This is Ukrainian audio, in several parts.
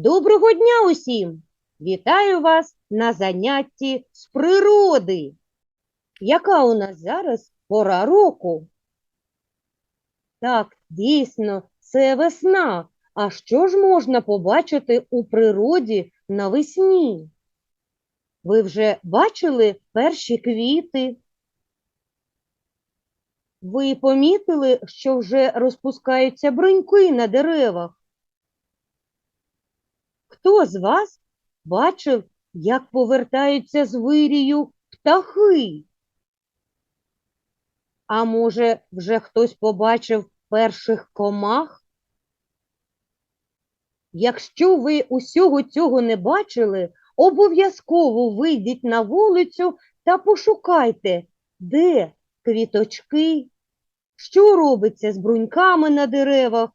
Доброго дня усім! Вітаю вас на занятті з природи. Яка у нас зараз пора року? Так, дійсно, це весна. А що ж можна побачити у природі навесні? Ви вже бачили перші квіти? Ви помітили, що вже розпускаються бруньки на деревах? Хто з вас бачив, як повертаються з вирію птахи? А може, вже хтось побачив перших комах? Якщо ви усього цього не бачили, обов'язково вийдіть на вулицю та пошукайте, де квіточки, що робиться з бруньками на деревах.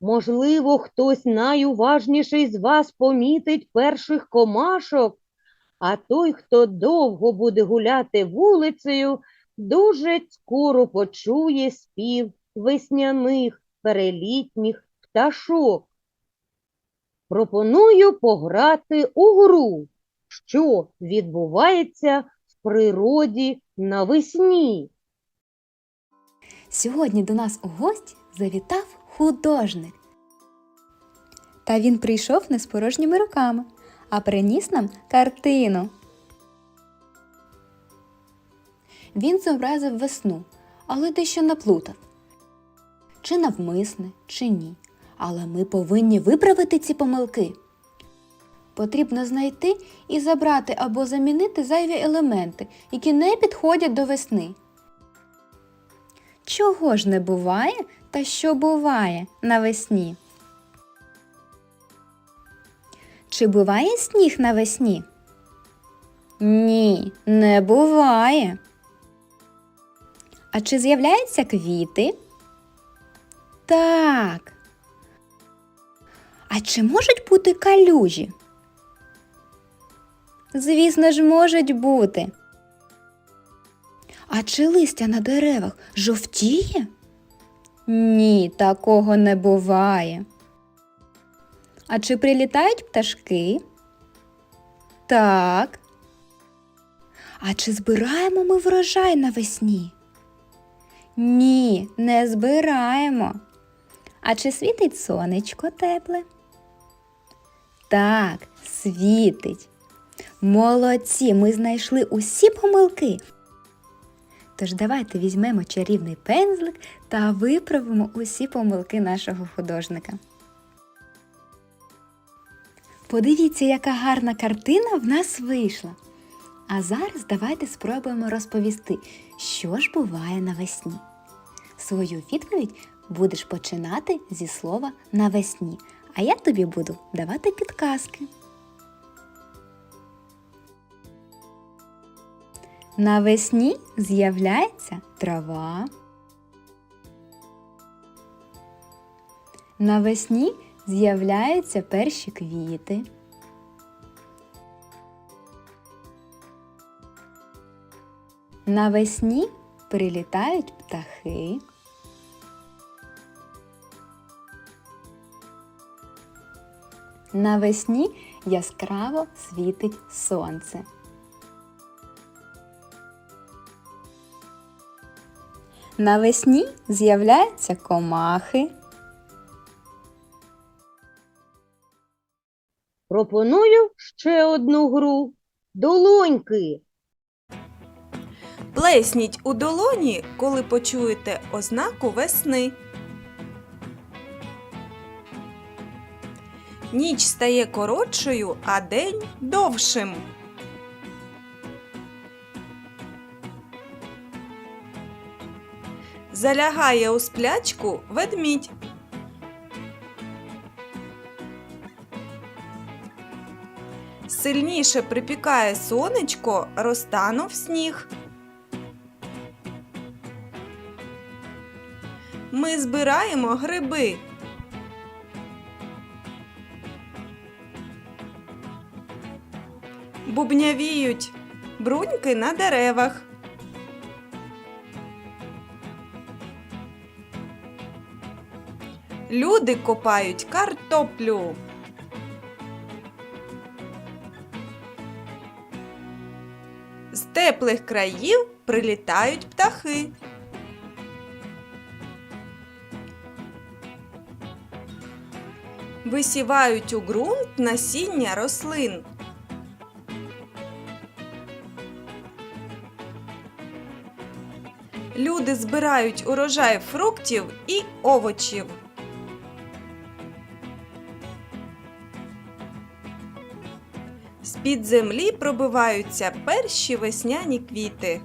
Можливо, хтось найуважніший з вас помітить перших комашок, а той, хто довго буде гуляти вулицею, дуже скоро почує спів весняних перелітніх пташок. Пропоную пограти у гру, що відбувається в природі навесні. Сьогодні до нас у гості завітав художник. Та він прийшов не з порожніми руками, а приніс нам картину. Він зобразив весну, але дещо наплутав. Чи навмисне, чи ні. Але ми повинні виправити ці помилки. Потрібно знайти і забрати або замінити зайві елементи, які не підходять до весни. Чого ж не буває та що буває навесні? Чи буває сніг навесні? Ні, не буває. А чи з'являються квіти? Так. А чи можуть бути калюжі? Звісно ж, можуть бути. А чи листя на деревах жовтіє? Ні, такого не буває. А чи прилітають пташки? Так. А чи збираємо ми врожай навесні? Ні, не збираємо. А чи світить сонечко тепле? Так, світить. Молодці, ми знайшли усі помилки. Тож давайте візьмемо чарівний пензлик та виправимо усі помилки нашого художника. Подивіться, яка гарна картина в нас вийшла. А зараз давайте спробуємо розповісти, що ж буває навесні. Свою відповідь будеш починати зі слова навесні, а я тобі буду давати підказки. Навесні з'являється трава. Навесні з'являються перші квіти. Навесні прилітають птахи. Навесні яскраво світить сонце. Навесні з'являються комахи. Пропоную ще одну гру. Долоньки. Плесніть у долоні, коли почуєте ознаку весни. Ніч стає коротшою, а день довшим. Залягає у сплячку ведмідь. Сильніше припікає сонечко, розтанув сніг. Ми збираємо гриби. Бубнявіють бруньки на деревах. Люди копають картоплю. З теплих країв прилітають птахи. Висівають у ґрунт насіння рослин. Люди збирають урожай фруктів і овочів. З-під землі пробиваються перші весняні квіти.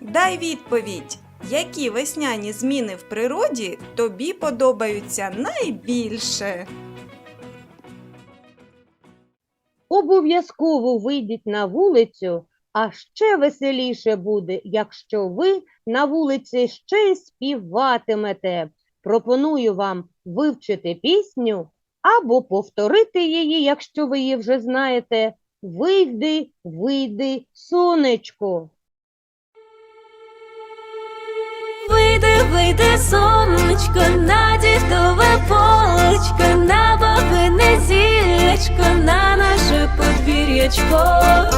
Дай відповідь, які весняні зміни в природі тобі подобаються найбільше. Обов'язково вийдіть на вулицю, а ще веселіше буде, якщо ви на вулиці ще й співатимете. Пропоную вам вивчити пісню або повторити її, якщо ви її вже знаєте. Вийди, вийди, сонечко. Вийди, вийди, сонечко, на дідове полечко, на бабине зілечко, на наше подвір'ячко.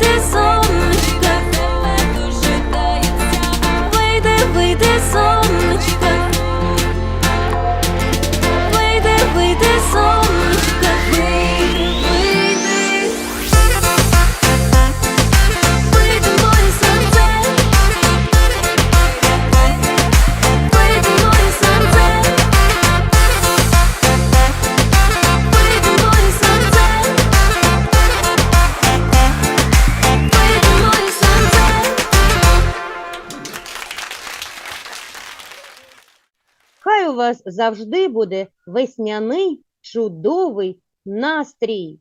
Вийди, вас завжди буде весняний чудовий настрій.